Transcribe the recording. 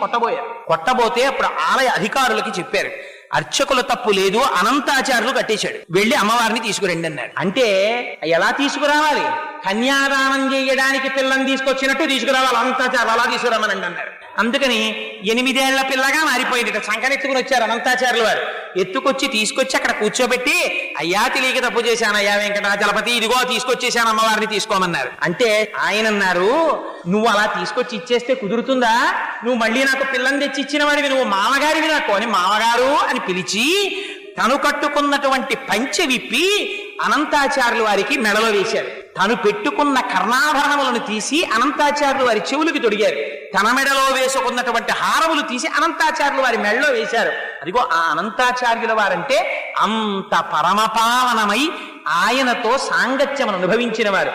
కొట్టబోయారు కొట్టబోతే అప్పుడు ఆలయ అధికారులకి చెప్పారు. అర్చకుల తప్పు లేదు అనంతాచారులు కట్టేశాడు. వెళ్ళి అమ్మవారిని తీసుకురండి అన్నాడు అంటే ఎలా తీసుకురావాలి? కన్యాదానం చేయడానికి పిల్లని తీసుకొచ్చినట్టు తీసుకురావాలి అనంతాచారులు అలా తీసుకురామనండి అన్నారు. అందుకని ఎనిమిదేళ్ళ పిల్లగా మారిపోయింది ఇక సంకనెత్తుకుని వచ్చారు అనంతాచారులు వారు. ఎత్తుకొచ్చి తీసుకొచ్చి అక్కడ కూర్చోబెట్టి అయ్యా తెలియక తప్పు చేశాను అయ్యా వెంకటాచలపతి ఇదిగో తీసుకొచ్చేసాను అమ్మవారిని తీసుకోమన్నారు. అంటే ఆయన అన్నారు నువ్వు అలా తీసుకొచ్చి ఇచ్చేస్తే కుదురుతుందా? నువ్వు మళ్ళీ నాకు పిల్లని తెచ్చి ఇచ్చిన వాడివి నువ్వు మామగారివి నాకు. అని మామగారు అని పిలిచి తను కట్టుకున్నటువంటి పంచె విప్పి అనంతాచార్యులు వారికి మెడలో వేశారు. తను పెట్టుకున్న కర్ణాభరణములను తీసి అనంతాచార్యులు వారి చెవులకి తొడిగారు. తన మెడలో వేసుకున్నటువంటి హారములు తీసి అనంతాచార్యులు వారి మెడలో వేశారు. అదిగో ఆ అనంతాచార్యుల వారంటే అంత పరమపావనమై ఆయనతో సాంగత్యమును అనుభవించిన వారు